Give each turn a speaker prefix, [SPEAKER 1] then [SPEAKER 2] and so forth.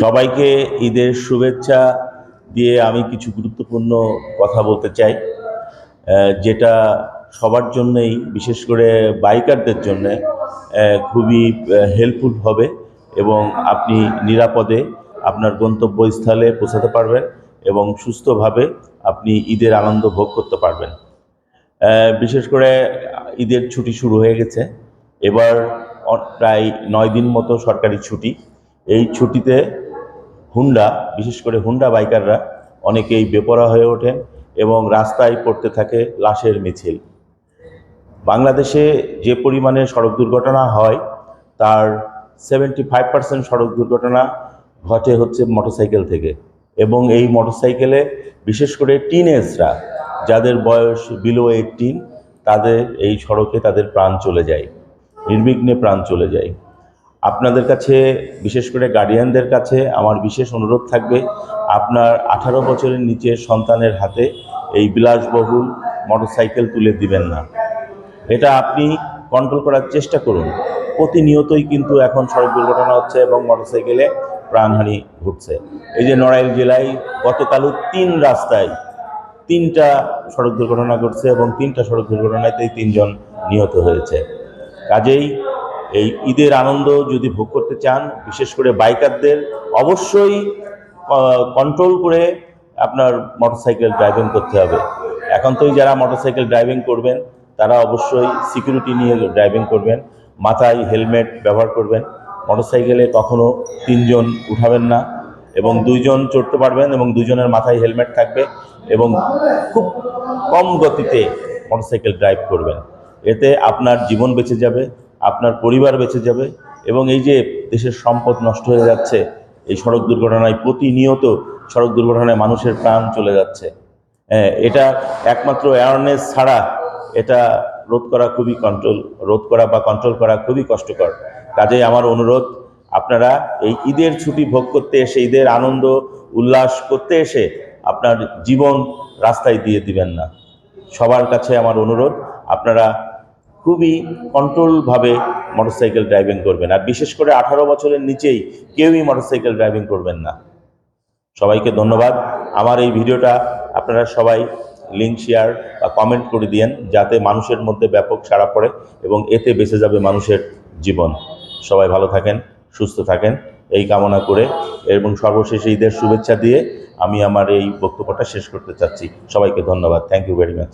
[SPEAKER 1] সবাইকে ঈদের শুভেচ্ছা দিয়ে আমি কিছু গুরুত্বপূর্ণ কথা বলতে চাই যেটা সবার জন্যই, বিশেষ করে বাইকারদের জন্যে খুবই হেল্পফুল হবে এবং আপনি নিরাপদে আপনার গন্তব্যস্থলে পৌঁছাতে পারবেন এবং সুস্থভাবে আপনি ঈদের আনন্দ ভোগ করতে পারবেন। বিশেষ করে ঈদের ছুটি শুরু হয়ে গেছে। এবার প্রায় নয় দিন মতো সরকারি ছুটি। এই ছুটিতে হুন্ডা, বিশেষ করে হুন্ডা বাইকাররা অনেকেই বেপরা হয়ে ওঠেন এবং রাস্তায় পড়তে থাকে লাশের মিছিল। বাংলাদেশে যে পরিমাণে সড়ক দুর্ঘটনা হয়, তার সেভেন্টি ফাইভ পার্সেন্ট সড়ক দুর্ঘটনা ঘটে হচ্ছে মোটরসাইকেল থেকে। এবং এই মোটরসাইকেলে বিশেষ করে টিনেজরা যাদের বয়স বিলো এইটিন তাদের এই সড়কে তাদের প্রাণ চলে যায়। নির্বিঘ্নে প্রাণ চলে যায়। আপনাদের কাছে, বিশেষ করে গার্ডিয়ানদের কাছে আমার বিশেষ অনুরোধ থাকবে, আপনার আঠারো বছরের নিচে সন্তানের হাতে এই বিলাসবহুল মোটরসাইকেল তুলে দিবেন না। এটা আপনি কন্ট্রোল করার চেষ্টা করুন। প্রতিনিয়তই কিন্তু এখন সড়ক দুর্ঘটনা হচ্ছে এবং মোটরসাইকেলে প্রাণহানি ঘটছে। এই যে নড়াইল জেলায় গতকালও তিন রাস্তায় তিনটা সড়ক দুর্ঘটনা ঘটছে এবং তিনটা সড়ক দুর্ঘটনাতেই তিনজন নিহত হয়েছে। কাজেই এই ঈদের আনন্দ যদি ভোগ করতে চান, বিশেষ করে বাইকারদের, অবশ্যই কন্ট্রোল করে আপনার মোটরসাইকেল ড্রাইভিং করতে হবে। এখন তো যারা মোটরসাইকেল ড্রাইভিং করবেন, তারা অবশ্যই সিকিউরিটি নিয়ে ড্রাইভিং করবেন, মাথায় হেলমেট ব্যবহার করবেন। মোটরসাইকেলে কখনো তিনজন উঠাবেন না এবং দুইজন চড়তে পারবেন এবং দুজনের মাথায় হেলমেট থাকবে এবং খুব কম গতিতে মোটরসাইকেল ড্রাইভ করবেন। এতে আপনার জীবন বেঁচে যাবে আপনার পরিবার বেঁচে যাবে এবং এই যে দেশের সম্পদ নষ্ট হয়ে যাচ্ছে এই সড়ক দুর্ঘটনায় প্রতিনিয়ত সড়ক দুর্ঘটনায় মানুষের প্রাণ চলে যাচ্ছে। হ্যাঁ, এটা একমাত্র অ্যাওয়ারনেস ছাড়া এটা রোধ করা খুবই কন্ট্রোল রোধ করা বা কন্ট্রোল করা খুবই কষ্টকর। কাজেই আমার অনুরোধ আপনারা এই ঈদের ছুটি ভোগ করতে এসে ঈদের আনন্দ উল্লাস করতে এসে আপনার জীবন রাস্তায় দিয়ে দিবেন না। সবার কাছে আমার অনুরোধ আপনারা খুবই কন্ট্রোলভাবে মোটরসাইকেল ড্রাইভিং করবেন। আর বিশেষ করে আঠারো বছরের নিচেই কেউই মোটরসাইকেল ড্রাইভিং করবেন না। সবাইকে ধন্যবাদ। আমার এই ভিডিওটা আপনারা সবাই লিঙ্ক শেয়ার বা কমেন্ট করে দিয়েন, যাতে মানুষের মধ্যে ব্যাপক সাড়া পড়ে এবং এতে বেঁচে যাবে মানুষের জীবন। সবাই ভালো থাকেন, সুস্থ থাকেন, এই কামনা করে এবং সর্বশেষে ঈদের শুভেচ্ছা দিয়ে আমি আমার এই বক্তব্যটা শেষ করতে চাচ্ছি। সবাইকে ধন্যবাদ। Thank you very much